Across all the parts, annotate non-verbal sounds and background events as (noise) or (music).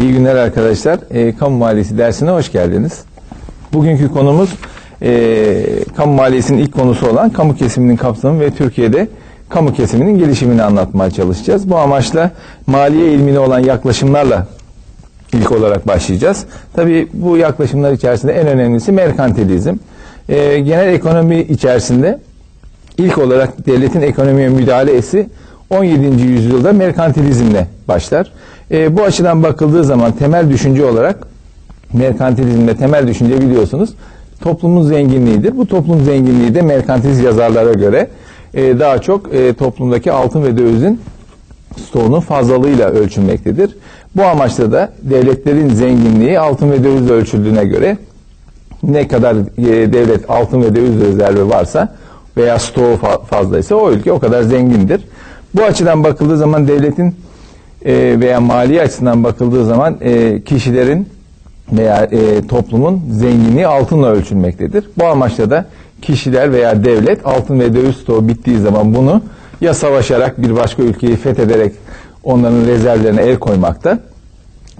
İyi günler arkadaşlar. E, kamu maliyesi dersine hoş geldiniz. Bugünkü konumuz e, kamu maliyesinin ilk konusu olan kamu kesiminin kapsamı ve Türkiye'de kamu kesiminin gelişimini anlatmaya çalışacağız. Bu amaçla maliye ilmine olan yaklaşımlarla ilk olarak başlayacağız. Tabii bu yaklaşımlar içerisinde en önemlisi merkantilizm. E, genel ekonomi içerisinde ilk olarak devletin ekonomiye müdahalesi 17. yüzyılda merkantilizmle başlar. E, bu açıdan bakıldığı zaman temel düşünce olarak merkantilizmde temel düşünce biliyorsunuz toplumun zenginliğidir. Bu toplum zenginliği de merkantilist yazarlara göre e, daha çok e, toplumdaki altın ve dövizin stoğunun fazlalığıyla ölçülmektedir. Bu amaçla da devletlerin zenginliği altın ve döviz ölçüldüğüne göre ne kadar e, devlet altın ve döviz rezervi varsa veya stoğu fa- fazlaysa o ülke o kadar zengindir. Bu açıdan bakıldığı zaman devletin e, veya mali açısından bakıldığı zaman e, kişilerin veya e, toplumun zenginliği altınla ölçülmektedir. Bu amaçla da kişiler veya devlet altın ve döviz stoğu bittiği zaman bunu ya savaşarak bir başka ülkeyi fethederek onların rezervlerine el koymakta.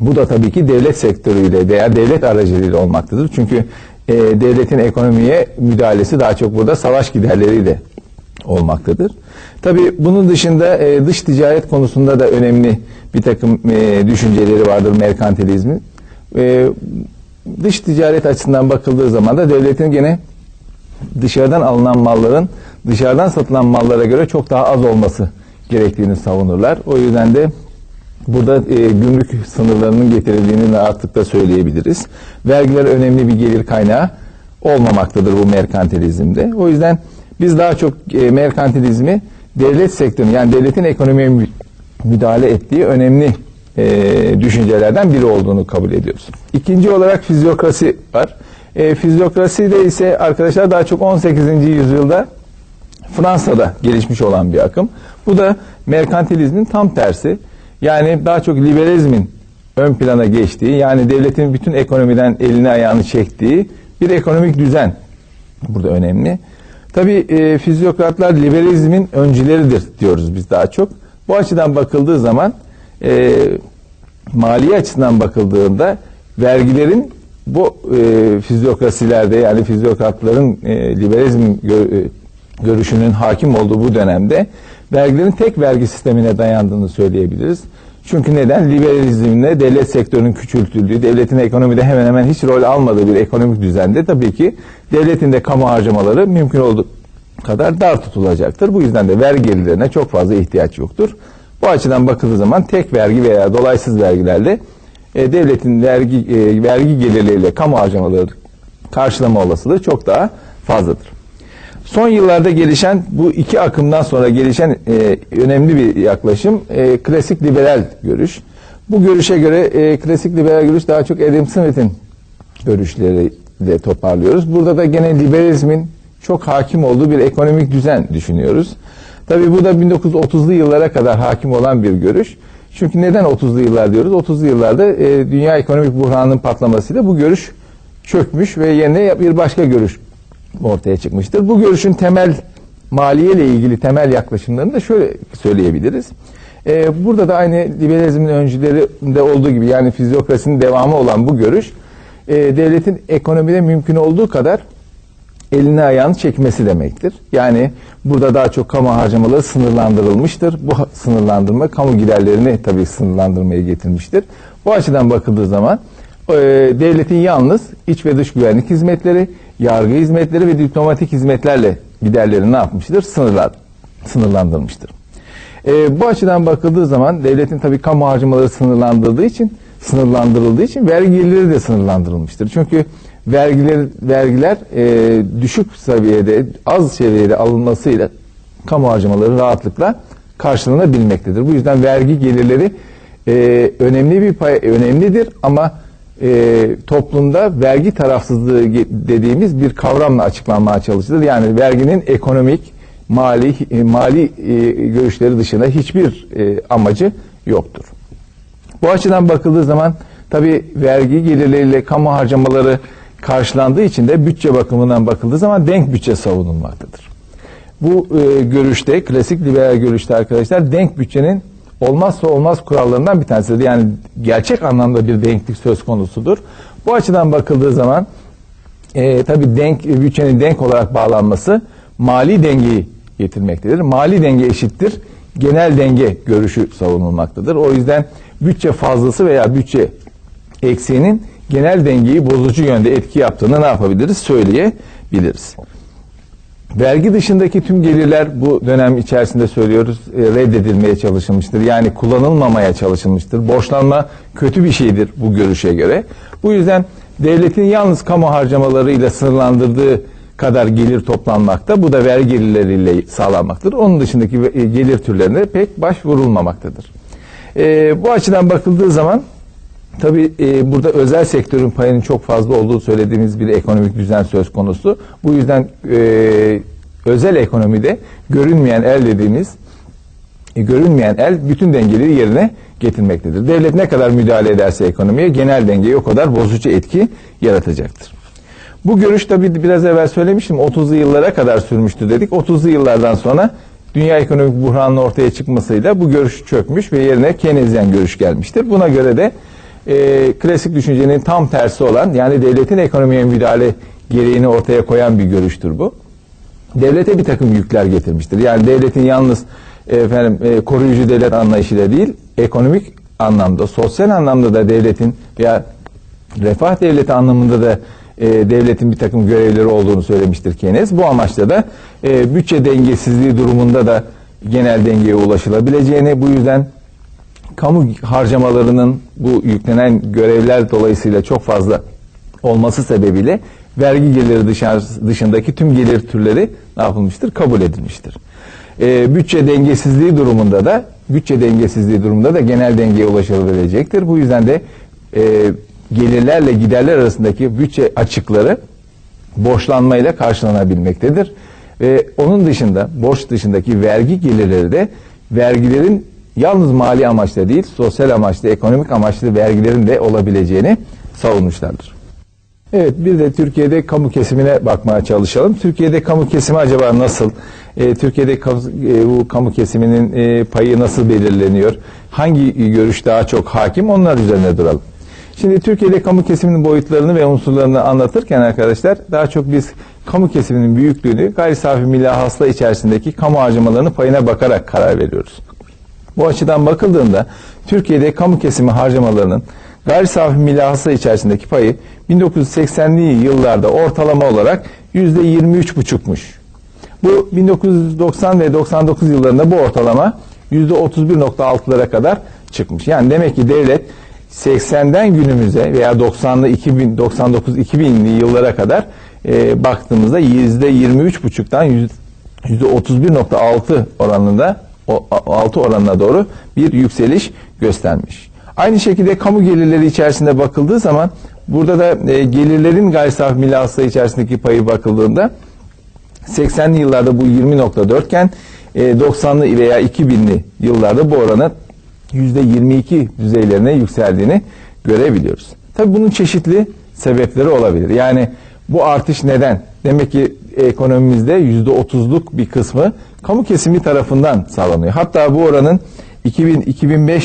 Bu da tabii ki devlet sektörüyle veya devlet aracılığıyla olmaktadır. Çünkü e, devletin ekonomiye müdahalesi daha çok burada savaş giderleriyle olmaktadır. Tabii bunun dışında e, dış ticaret konusunda da önemli bir takım e, düşünceleri vardır merkantilizmin. E, dış ticaret açısından bakıldığı zaman da devletin gene dışarıdan alınan malların dışarıdan satılan mallara göre çok daha az olması gerektiğini savunurlar. O yüzden de burada e, gümrük sınırlarının getirildiğini rahatlıkla söyleyebiliriz. Vergiler önemli bir gelir kaynağı olmamaktadır bu merkantilizmde. O yüzden biz daha çok e, merkantilizmi devlet sektörünün yani devletin ekonomiye mü- müdahale ettiği önemli e, düşüncelerden biri olduğunu kabul ediyoruz. İkinci olarak fizyokrasi var. E, fizyokrasi de ise arkadaşlar daha çok 18. yüzyılda Fransa'da gelişmiş olan bir akım. Bu da merkantilizmin tam tersi. Yani daha çok liberalizmin ön plana geçtiği, yani devletin bütün ekonomiden elini ayağını çektiği bir ekonomik düzen burada önemli. Tabii e, fizyokratlar liberalizmin öncüleridir diyoruz biz daha çok. Bu açıdan bakıldığı zaman e, mali açısından bakıldığında vergilerin bu e, fizyokrasilerde yani fizyokratların e, liberalizm gö- e, görüşünün hakim olduğu bu dönemde vergilerin tek vergi sistemine dayandığını söyleyebiliriz. Çünkü neden? Liberalizmle devlet sektörünün küçültüldüğü, devletin ekonomide hemen hemen hiç rol almadığı bir ekonomik düzende tabii ki devletin de kamu harcamaları mümkün olduğu kadar dar tutulacaktır. Bu yüzden de vergi gelirlerine çok fazla ihtiyaç yoktur. Bu açıdan bakıldığı zaman tek vergi veya dolaysız vergilerle e, devletin vergi e, vergi gelirleriyle kamu harcamaları karşılama olasılığı çok daha fazladır. Son yıllarda gelişen bu iki akımdan sonra gelişen e, önemli bir yaklaşım e, klasik liberal görüş. Bu görüşe göre e, klasik liberal görüş daha çok Adam Smith'in görüşleriyle toparlıyoruz. Burada da gene liberalizmin çok hakim olduğu bir ekonomik düzen düşünüyoruz. Tabii bu da 1930'lu yıllara kadar hakim olan bir görüş. Çünkü neden 30'lu yıllar diyoruz? 30'lu yıllarda e, dünya ekonomik buhranının patlamasıyla bu görüş çökmüş ve yerine bir başka görüş ortaya çıkmıştır. Bu görüşün temel maliye ile ilgili temel yaklaşımlarını da şöyle söyleyebiliriz. Ee, burada da aynı liberalizmin öncülerinde olduğu gibi yani fizyokrasinin devamı olan bu görüş e, devletin ekonomide mümkün olduğu kadar elini ayağını çekmesi demektir. Yani burada daha çok kamu harcamaları sınırlandırılmıştır. Bu sınırlandırma kamu giderlerini tabii sınırlandırmaya getirmiştir. Bu açıdan bakıldığı zaman e, devletin yalnız iç ve dış güvenlik hizmetleri, yargı hizmetleri ve diplomatik hizmetlerle giderlerini ne yapmıştır? Sınırlar, sınırlandırmıştır. E, bu açıdan bakıldığı zaman devletin tabii kamu harcamaları sınırlandırıldığı için sınırlandırıldığı için vergi gelirleri de sınırlandırılmıştır. Çünkü vergiler vergiler e, düşük seviyede, az seviyede alınmasıyla kamu harcamaları rahatlıkla karşılanabilmektedir. Bu yüzden vergi gelirleri e, önemli bir pay önemlidir ama e, toplumda vergi tarafsızlığı dediğimiz bir kavramla açıklanmaya çalışılır. Yani verginin ekonomik, mali e, mali e, görüşleri dışında hiçbir e, amacı yoktur. Bu açıdan bakıldığı zaman tabi vergi gelirleriyle kamu harcamaları karşılandığı için de bütçe bakımından bakıldığı zaman denk bütçe savunulmaktadır. Bu e, görüşte, klasik liberal görüşte arkadaşlar denk bütçenin olmazsa olmaz kurallarından bir tanesidir. Yani gerçek anlamda bir denklik söz konusudur. Bu açıdan bakıldığı zaman e, tabii denk, bütçenin denk olarak bağlanması mali dengeyi getirmektedir. Mali denge eşittir genel denge görüşü savunulmaktadır. O yüzden bütçe fazlası veya bütçe eksiğinin genel dengeyi bozucu yönde etki yaptığını ne yapabiliriz? Söyleyebiliriz. Vergi dışındaki tüm gelirler bu dönem içerisinde söylüyoruz e, reddedilmeye çalışılmıştır. Yani kullanılmamaya çalışılmıştır. Borçlanma kötü bir şeydir bu görüşe göre. Bu yüzden devletin yalnız kamu harcamalarıyla sınırlandırdığı kadar gelir toplanmakta. Bu da vergi gelirleriyle sağlanmaktadır. Onun dışındaki e, gelir türlerine pek başvurulmamaktadır. E, bu açıdan bakıldığı zaman Tabii e, burada özel sektörün payının çok fazla olduğu söylediğimiz bir ekonomik düzen söz konusu. Bu yüzden e, özel ekonomide görünmeyen el dediğimiz e, görünmeyen el bütün dengeleri yerine getirmektedir. Devlet ne kadar müdahale ederse ekonomiye genel dengeyi o kadar bozucu etki yaratacaktır. Bu görüş tabii biraz evvel söylemiştim 30'lu yıllara kadar sürmüştü dedik. 30'lu yıllardan sonra dünya ekonomik buhranının ortaya çıkmasıyla bu görüş çökmüş ve yerine Keynesyen görüş gelmiştir. Buna göre de e, klasik düşüncenin tam tersi olan yani devletin ekonomiye müdahale gereğini ortaya koyan bir görüştür bu. Devlete bir takım yükler getirmiştir. Yani devletin yalnız efendim e, koruyucu devlet anlayışıyla değil, ekonomik anlamda, sosyal anlamda da devletin veya refah devleti anlamında da e, devletin bir takım görevleri olduğunu söylemiştir Keynes. Bu amaçla da e, bütçe dengesizliği durumunda da genel dengeye ulaşılabileceğini, bu yüzden kamu harcamalarının bu yüklenen görevler dolayısıyla çok fazla olması sebebiyle vergi geliri dışındaki tüm gelir türleri ne yapılmıştır? Kabul edilmiştir. E, bütçe dengesizliği durumunda da bütçe dengesizliği durumunda da genel dengeye ulaşılabilecektir. Bu yüzden de e, gelirlerle giderler arasındaki bütçe açıkları borçlanmayla karşılanabilmektedir. Ve onun dışında borç dışındaki vergi gelirleri de vergilerin yalnız mali amaçla değil, sosyal amaçlı, ekonomik amaçlı vergilerin de olabileceğini savunmuşlardır. Evet, bir de Türkiye'de kamu kesimine bakmaya çalışalım. Türkiye'de kamu kesimi acaba nasıl? E, Türkiye'de kamu, e, bu kamu kesiminin e, payı nasıl belirleniyor? Hangi görüş daha çok hakim? Onlar üzerine duralım. Şimdi Türkiye'de kamu kesiminin boyutlarını ve unsurlarını anlatırken arkadaşlar daha çok biz kamu kesiminin büyüklüğünü gayri safi milli hasıla içerisindeki kamu harcamalarının payına bakarak karar veriyoruz. Bu açıdan bakıldığında Türkiye'de kamu kesimi harcamalarının gayri safi milli hasıla içerisindeki payı 1980'li yıllarda ortalama olarak %23,5'muş. Bu 1990 ve 99 yıllarında bu ortalama %31.6'lara kadar çıkmış. Yani demek ki devlet 80'den günümüze veya 90'lı 2000 99 2000'li yıllara kadar e, baktığımızda %23,5'tan %31.6 oranında 6 oranına doğru bir yükseliş göstermiş. Aynı şekilde kamu gelirleri içerisinde bakıldığı zaman burada da e, gelirlerin gayri safi milli hasıla içerisindeki payı bakıldığında 80'li yıllarda bu 20.4 iken e, 90'lı veya 2000'li yıllarda bu oranın %22 düzeylerine yükseldiğini görebiliyoruz. Tabii bunun çeşitli sebepleri olabilir. Yani bu artış neden? Demek ki ekonomimizde %30'luk bir kısmı kamu kesimi tarafından sağlanıyor. Hatta bu oranın 2000-2005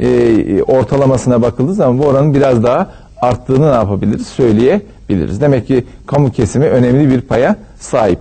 e, ortalamasına bakıldığı zaman bu oranın biraz daha arttığını ne yapabiliriz? Söyleyebiliriz. Demek ki kamu kesimi önemli bir paya sahip.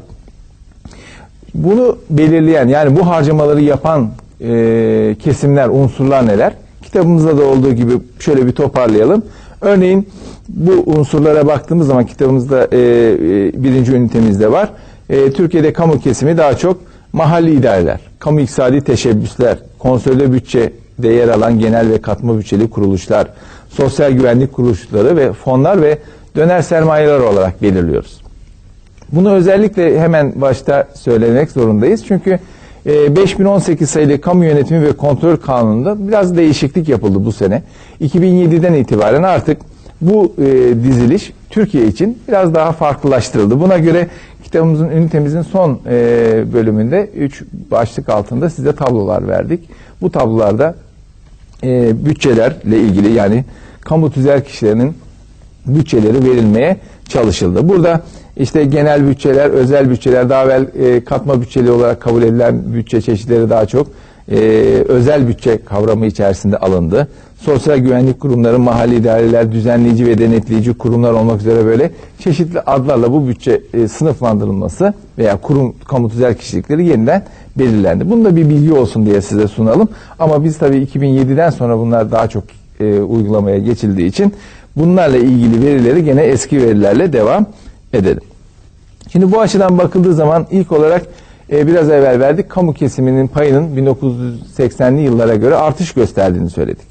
Bunu belirleyen yani bu harcamaları yapan e, kesimler, unsurlar neler? Kitabımızda da olduğu gibi şöyle bir toparlayalım. Örneğin bu unsurlara baktığımız zaman kitabımızda e, e, birinci ünitemizde var. E, Türkiye'de kamu kesimi daha çok mahalli idareler, kamu iktisadi teşebbüsler, konsolide bütçede yer alan genel ve katma bütçeli kuruluşlar, sosyal güvenlik kuruluşları ve fonlar ve döner sermayeler olarak belirliyoruz. Bunu özellikle hemen başta söylemek zorundayız. Çünkü 5018 e, sayılı Kamu Yönetimi ve Kontrol Kanunu'nda biraz değişiklik yapıldı bu sene. 2007'den itibaren artık bu e, diziliş Türkiye için biraz daha farklılaştırıldı. Buna göre kitabımızın ünitemizin son e, bölümünde 3 başlık altında size tablolar verdik. Bu tablolarda e, bütçelerle ilgili yani kamu tüzel kişilerinin bütçeleri verilmeye çalışıldı. Burada işte genel bütçeler, özel bütçeler, daha evvel e, katma bütçeli olarak kabul edilen bütçe çeşitleri daha çok e, özel bütçe kavramı içerisinde alındı. Sosyal güvenlik kurumları, mahalli idareler, düzenleyici ve denetleyici kurumlar olmak üzere böyle çeşitli adlarla bu bütçe e, sınıflandırılması veya kurum kamu tüzel kişilikleri yeniden belirlendi. Bunu da bir bilgi olsun diye size sunalım. Ama biz tabii 2007'den sonra bunlar daha çok e, uygulamaya geçildiği için bunlarla ilgili verileri gene eski verilerle devam edelim. Şimdi bu açıdan bakıldığı zaman ilk olarak e, biraz evvel verdik kamu kesiminin payının 1980'li yıllara göre artış gösterdiğini söyledik.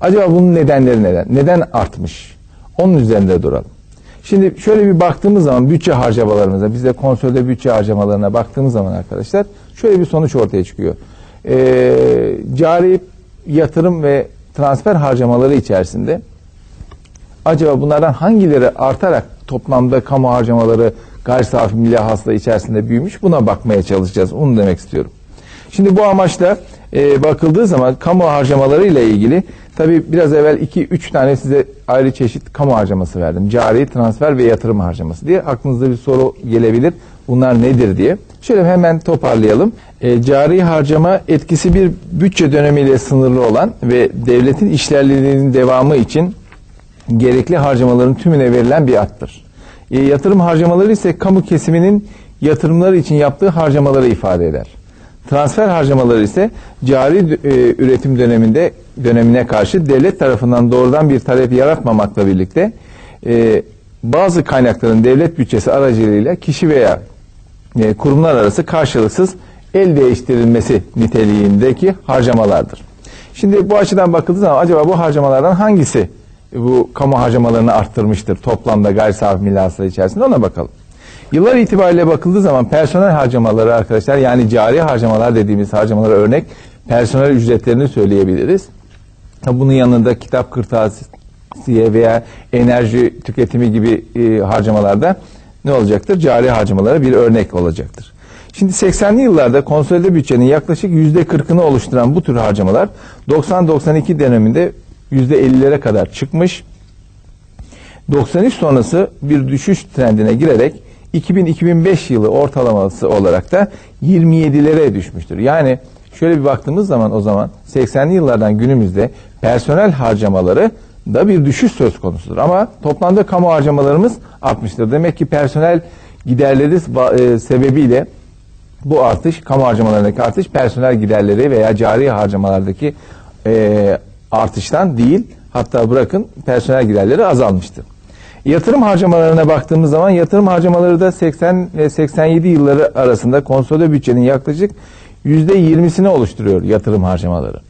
Acaba bunun nedenleri neden? Neden artmış? Onun üzerinde duralım. Şimdi şöyle bir baktığımız zaman bütçe harcamalarımıza, biz de konsolide bütçe harcamalarına baktığımız zaman arkadaşlar şöyle bir sonuç ortaya çıkıyor. E, cari yatırım ve transfer harcamaları içerisinde acaba bunlardan hangileri artarak toplamda kamu harcamaları gayri safi milli hasıla içerisinde büyümüş buna bakmaya çalışacağız. Onu demek istiyorum. Şimdi bu amaçla e, bakıldığı zaman kamu harcamaları ile ilgili tabi biraz evvel 2-3 tane size ayrı çeşit kamu harcaması verdim. Cari, transfer ve yatırım harcaması diye aklınızda bir soru gelebilir. Bunlar nedir diye. Şöyle hemen toparlayalım. E, cari harcama etkisi bir bütçe dönemiyle sınırlı olan ve devletin işlerliğinin devamı için gerekli harcamaların tümüne verilen bir attır. E, yatırım harcamaları ise kamu kesiminin yatırımları için yaptığı harcamaları ifade eder. Transfer harcamaları ise cari e, üretim döneminde dönemine karşı devlet tarafından doğrudan bir talep yaratmamakla birlikte e, bazı kaynakların devlet bütçesi aracılığıyla kişi veya e, kurumlar arası karşılıksız el değiştirilmesi niteliğindeki harcamalardır. Şimdi bu açıdan bakıldığı zaman acaba bu harcamalardan hangisi bu kamu harcamalarını arttırmıştır toplamda gayri safi milli hasıla içerisinde ona bakalım. Yıllar itibariyle bakıldığı zaman personel harcamaları arkadaşlar yani cari harcamalar dediğimiz harcamalara örnek personel ücretlerini söyleyebiliriz. Bunun yanında kitap kırtasiye veya enerji tüketimi gibi e, harcamalarda ne olacaktır? Cari harcamalara bir örnek olacaktır. Şimdi 80'li yıllarda konsolide bütçenin yaklaşık %40'ını oluşturan bu tür harcamalar 90-92 döneminde %50'lere kadar çıkmış. 93 sonrası bir düşüş trendine girerek 2000-2005 yılı ortalaması olarak da 27'lere düşmüştür. Yani şöyle bir baktığımız zaman o zaman 80'li yıllardan günümüzde personel harcamaları da bir düşüş söz konusudur. Ama toplamda kamu harcamalarımız artmıştır. Demek ki personel giderleri e, sebebiyle bu artış, kamu harcamalarındaki artış personel giderleri veya cari harcamalardaki e, artıştan değil, hatta bırakın personel giderleri azalmıştır. Yatırım harcamalarına baktığımız zaman yatırım harcamaları da 80 ve 87 yılları arasında konsolide bütçenin yaklaşık %20'sini oluşturuyor yatırım harcamaları.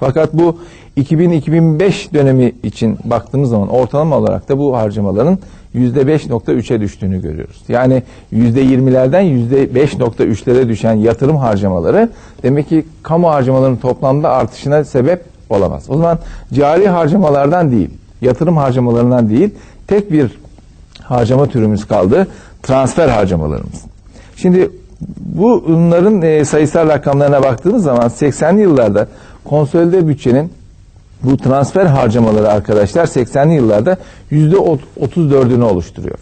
Fakat bu 2000-2005 dönemi için baktığımız zaman ortalama olarak da bu harcamaların %5.3'e düştüğünü görüyoruz. Yani %20'lerden %5.3'lere düşen yatırım harcamaları demek ki kamu harcamalarının toplamda artışına sebep olamaz. O zaman cari harcamalardan değil, yatırım harcamalarından değil, tek bir harcama türümüz kaldı. Transfer harcamalarımız. Şimdi bunların e, sayısal rakamlarına baktığımız zaman 80'li yıllarda konsolide bütçenin bu transfer harcamaları arkadaşlar 80'li yıllarda %34'ünü oluşturuyor.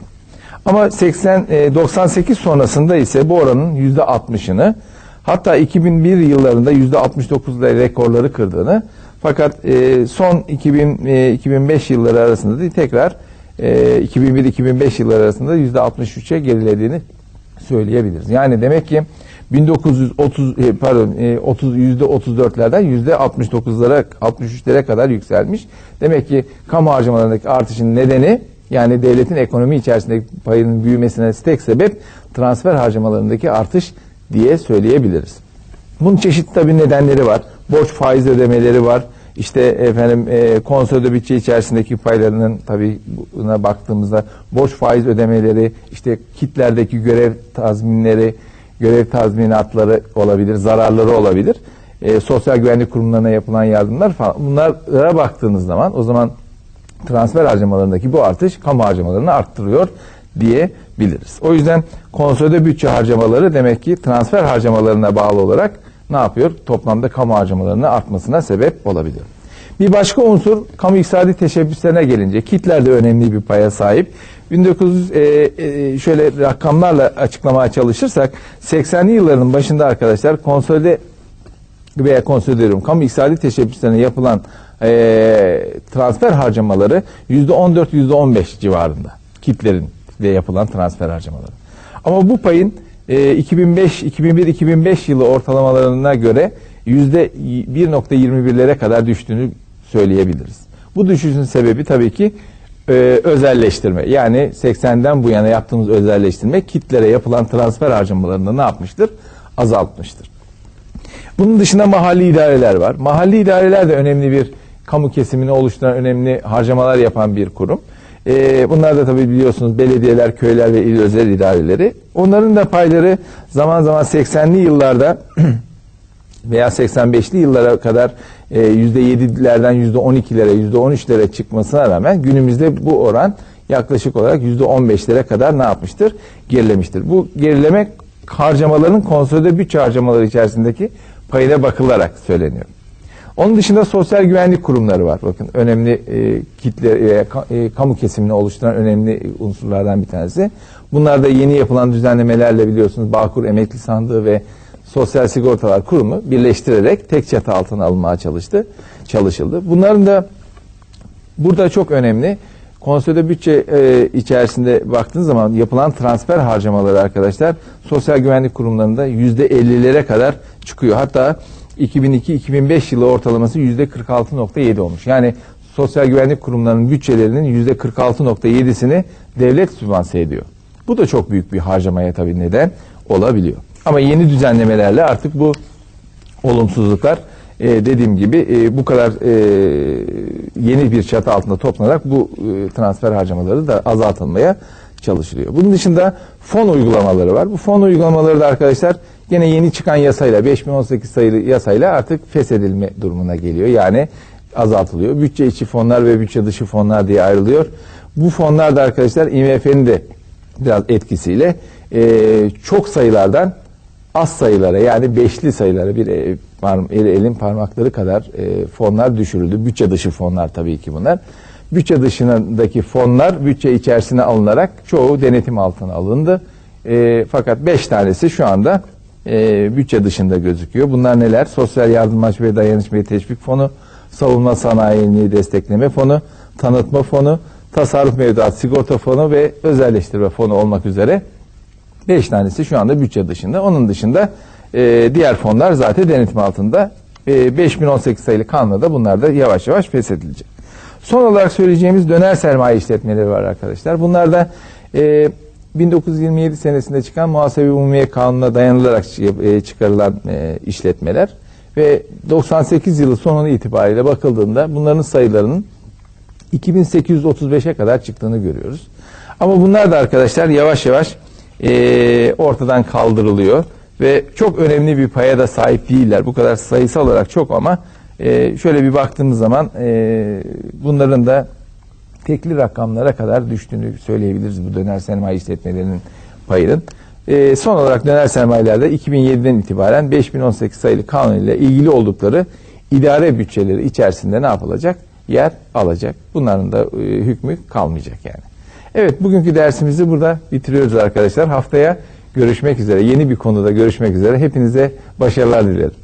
Ama 80 98 sonrasında ise bu oranın %60'ını hatta 2001 yıllarında %69'da rekorları kırdığını fakat e, son 2000 e, 2005 yılları arasında da tekrar e, 2001-2005 yılları arasında %63'e gerilediğini söyleyebiliriz. Yani demek ki 1930 e, pardon e, 30 %34'lerden %69'lara 63'lere kadar yükselmiş. Demek ki kamu harcamalarındaki artışın nedeni yani devletin ekonomi içerisindeki payının büyümesine tek sebep transfer harcamalarındaki artış diye söyleyebiliriz. Bunun çeşitli tabii nedenleri var. Borç faiz ödemeleri var. İşte efendim e, konsolide bütçe içerisindeki paylarının tabii buna baktığımızda borç faiz ödemeleri, işte kitlerdeki görev tazminleri, görev tazminatları olabilir, zararları olabilir. E, sosyal güvenlik kurumlarına yapılan yardımlar falan. Bunlara baktığınız zaman o zaman transfer harcamalarındaki bu artış kamu harcamalarını arttırıyor diyebiliriz. O yüzden konsolide bütçe harcamaları demek ki transfer harcamalarına bağlı olarak ne yapıyor? Toplamda kamu harcamalarının artmasına sebep olabilir. Bir başka unsur kamu iktisadi teşebbüslerine gelince kitler de önemli bir paya sahip. 1900 e, e, şöyle rakamlarla açıklamaya çalışırsak 80'li yılların başında arkadaşlar konsolide veya konsolide ediyorum. Kamu iktisadi teşebbüslerine yapılan e, transfer harcamaları %14 %15 civarında. Kitlerin de yapılan transfer harcamaları. Ama bu payın e, 2005 2001 2005 yılı ortalamalarına göre %1.21'lere kadar düştüğünü söyleyebiliriz. Bu düşüşün sebebi tabii ki e, özelleştirme. Yani 80'den bu yana yaptığımız özelleştirme kitlere yapılan transfer harcamalarını ne yapmıştır? Azaltmıştır. Bunun dışında mahalli idareler var. Mahalli idareler de önemli bir kamu kesimini oluşturan önemli harcamalar yapan bir kurum. Ee, bunlar da tabii biliyorsunuz belediyeler, köyler ve il özel idareleri. Onların da payları zaman zaman 80'li yıllarda (clears throat) veya 85'li yıllara kadar e, %7'lerden %12'lere, %13'lere çıkmasına rağmen günümüzde bu oran yaklaşık olarak %15'lere kadar ne yapmıştır? Gerilemiştir. Bu gerileme harcamaların konsolide bütçe harcamaları içerisindeki payına bakılarak söyleniyor. Onun dışında sosyal güvenlik kurumları var. Bakın önemli e, kitle e, e, kamu kesimini oluşturan önemli unsurlardan bir tanesi. Bunlar da yeni yapılan düzenlemelerle biliyorsunuz Bağkur Emekli Sandığı ve Sosyal Sigortalar Kurumu birleştirerek tek çatı altına alınmaya çalıştı, çalışıldı. Bunların da burada çok önemli. Konsolide bütçe e, içerisinde baktığınız zaman yapılan transfer harcamaları arkadaşlar sosyal güvenlik kurumlarında yüzde 50'lere kadar çıkıyor. Hatta 2002-2005 yılı ortalaması yüzde 46.7 olmuş. Yani sosyal güvenlik kurumlarının bütçelerinin yüzde 46.7'sini devlet sübvanse ediyor. Bu da çok büyük bir harcamaya tabii neden olabiliyor. Ama yeni düzenlemelerle artık bu olumsuzluklar e, dediğim gibi e, bu kadar e, yeni bir çatı altında toplanarak bu e, transfer harcamaları da azaltılmaya çalışılıyor. Bunun dışında fon uygulamaları var. Bu fon uygulamaları da arkadaşlar yine yeni çıkan yasayla 5018 sayılı yasayla artık feshedilme durumuna geliyor. Yani azaltılıyor. Bütçe içi fonlar ve bütçe dışı fonlar diye ayrılıyor. Bu fonlar da arkadaşlar IMF'nin de biraz etkisiyle e, çok sayılardan az sayılara yani beşli sayılara bir e, elin parmakları kadar e, fonlar düşürüldü. Bütçe dışı fonlar tabii ki bunlar. Bütçe dışındaki fonlar bütçe içerisine alınarak çoğu denetim altına alındı. E, fakat beş tanesi şu anda e, bütçe dışında gözüküyor. Bunlar neler? Sosyal Yardımlaşma ve Dayanışma Teşvik Fonu, Savunma Sanayini Destekleme Fonu, Tanıtma Fonu, Tasarruf Mevduat Sigorta Fonu ve Özelleştirme Fonu olmak üzere 5 tanesi şu anda bütçe dışında. Onun dışında e, diğer fonlar zaten denetim altında. E, 5018 sayılı kanunda da bunlar da yavaş yavaş feshedilecek. Son olarak söyleyeceğimiz döner sermaye işletmeleri var arkadaşlar. Bunlar da e, 1927 senesinde çıkan Muhasebe Umumiye Kanunu'na dayanılarak e, çıkarılan e, işletmeler ve 98 yılı sonuna itibariyle bakıldığında bunların sayılarının 2835'e kadar çıktığını görüyoruz. Ama bunlar da arkadaşlar yavaş yavaş e, ortadan kaldırılıyor ve çok önemli bir paya da sahip değiller. Bu kadar sayısal olarak çok ama şöyle bir baktığımız zaman bunların da tekli rakamlara kadar düştüğünü söyleyebiliriz bu döner sermaye işletmelerinin payının. E, son olarak döner sermayelerde 2007'den itibaren 5018 sayılı kanun ile ilgili oldukları idare bütçeleri içerisinde ne yapılacak? Yer alacak. Bunların da e, hükmü kalmayacak yani. Evet bugünkü dersimizi burada bitiriyoruz arkadaşlar. Haftaya görüşmek üzere. Yeni bir konuda görüşmek üzere. Hepinize başarılar dilerim.